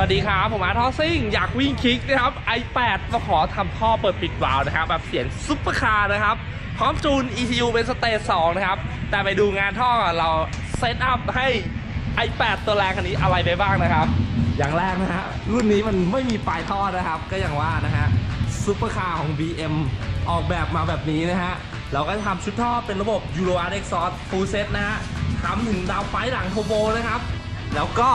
วัสดีครับ ผมอาร์ทอซิ่ง อยากวิ่งคลิกนะครับ i8 มาขอทำท่อเปิดปิดวาล์วนะครับ แบบเสียงซุปเปอร์คาร์นะครับ พร้อมจูน ECU เป็นสเตจ2นะครับ แต่ไปดูงานท่อก่อนเราเซตอัพให้ i8 ตัวแรงคันนี้อะไรไปบ้างนะครับ อย่างแรกนะฮะ รุ่นนี้มันไม่มีปลายท่อนะครับ ก็อย่างว่านะฮะซุปเปอร์คาร์ของ BM ออกแบบมาแบบนี้นะฮะ เราก็จะทำชุดท่อเป็นระบบ Euro Art Exhaust Full Set นะฮะทำถึงดาวไฟหลังโทโบนะครับ แล้วก็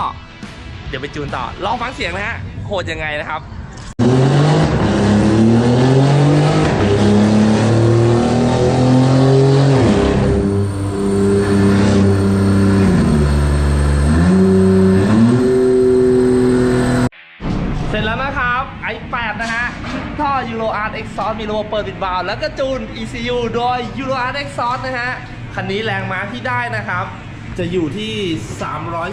เดี๋ยวไปจูนต่อ ลองฟังเสียงนะฮะโหดยังไงนะครับเสร็จแล้วนะครับ i8 นะฮะท่อ Euro Art Exhaust มีระบบเปิดปิดวาล์วแล้วก็จูน ECU โดย Euro Art Exhaust นะฮะ คันนี้แรงม้าที่ได้นะครับ จะอยู่ที่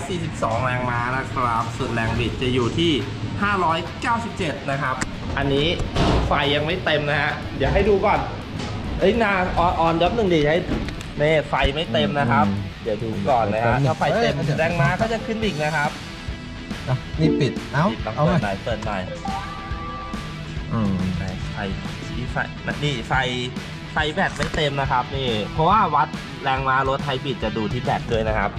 342 แรงม้านะครับ ส่วนแรงบิดจะอยู่ที่ 597 นะครับ อันนี้ไฟยังไม่เต็มนะฮะ เดี๋ยวให้ดูก่อน เอ้ยนาออนออนยับหนึ่งดีให้เน่ไฟไม่เต็มนะครับ เดี๋ยวดูก่อนนะฮะ ถ้าไฟเต็มแรงม้าก็จะขึ้นอีกนะครับอะนี่ปิด เอ้าปิดต้องเอาเปิไว้ดหน่อยเปิดหน่อยอืมไฟไฟนี่ไฟนี่ไฟ ไฟแบตไม่เต็มนะครับนี่เพราะว่าวัดแรงม้ารถไฮบริดจะดูที่แบตด้วยนะครับ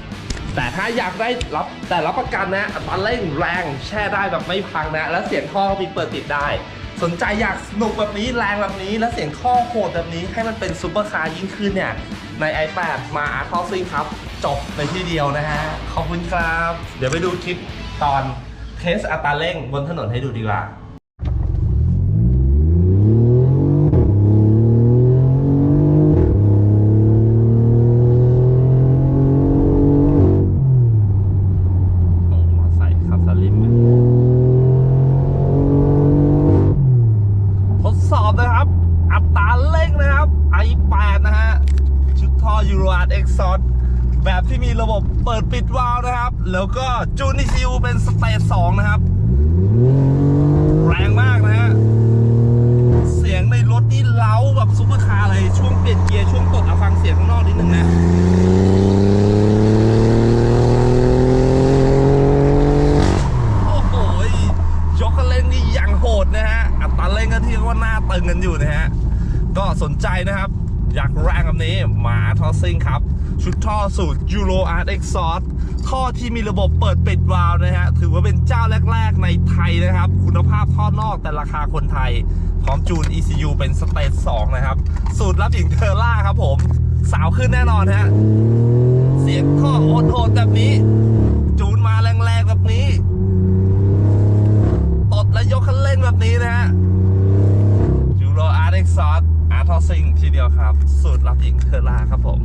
แต่ถ้าอยากได้รับแต่รับประกันนะอัตราเร่งแรงแช่ได้แบบไม่พังนะ และเสียงท่อมีเปิดติดได้ สนใจอยากสนุกแบบนี้แรงแบบนี้ และเสียงท่อโหดแบบนี้ให้มันเป็นซูเปอร์คาร์ยิ่งขึ้นเนี่ยใน iPad มาอาร์ทอซิงครับ จบในที่เดียวนะฮะ ขอบคุณครับ เดี๋ยวไปดูคลิปตอนเทสอัตราเร่งบนถนนให้ดูดีกว่า Euro Art Exhaust แบบที่มีระบบเปิดปิดวาล์วนะครับ แล้วก็จูนิซิวเป็นสเตจ2นะครับ แรงมากนะฮะ เสียงในรถนี่เล้าแบบซุปเปอร์คาร์เลยช่วงเปลี่ยนเกียร์ช่วงกดเอาฟังเสียงข้างนอกนิดนึงนะโอ้โหยกคันเร่งนี่อย่างโหดนะฮะอัตราเร่งก็ที่ว่าหน้าตึงกันอยู่นะฮะ ก็สนใจนะครับ ยากแรงแบบนี้มาทอซิงครับ ชุดท่อสูตร Euro Art Exhaust ท่อที่มีระบบเปิดปิดวาล์วนะฮะ ถือว่าเป็นเจ้าแรก ๆ ในไทยนะครับ คุณภาพท่อนอกแต่ราคาคนไทย พร้อมจูน ECU เป็นสเตจ2นะครับ สูตรรับหญิงเทอร่าครับผม สาวขึ้นแน่นอนฮะ เสียงท่อโหดๆแบบนี้ จูนมาแรงๆแบบนี้ตดและยกคันเร่งแบบนี้นะฮะยูโรอาร์เอ็กซอส ร์ทอซิงทีเดียวครับ สูตรรับหญิงเทอร่าครับผม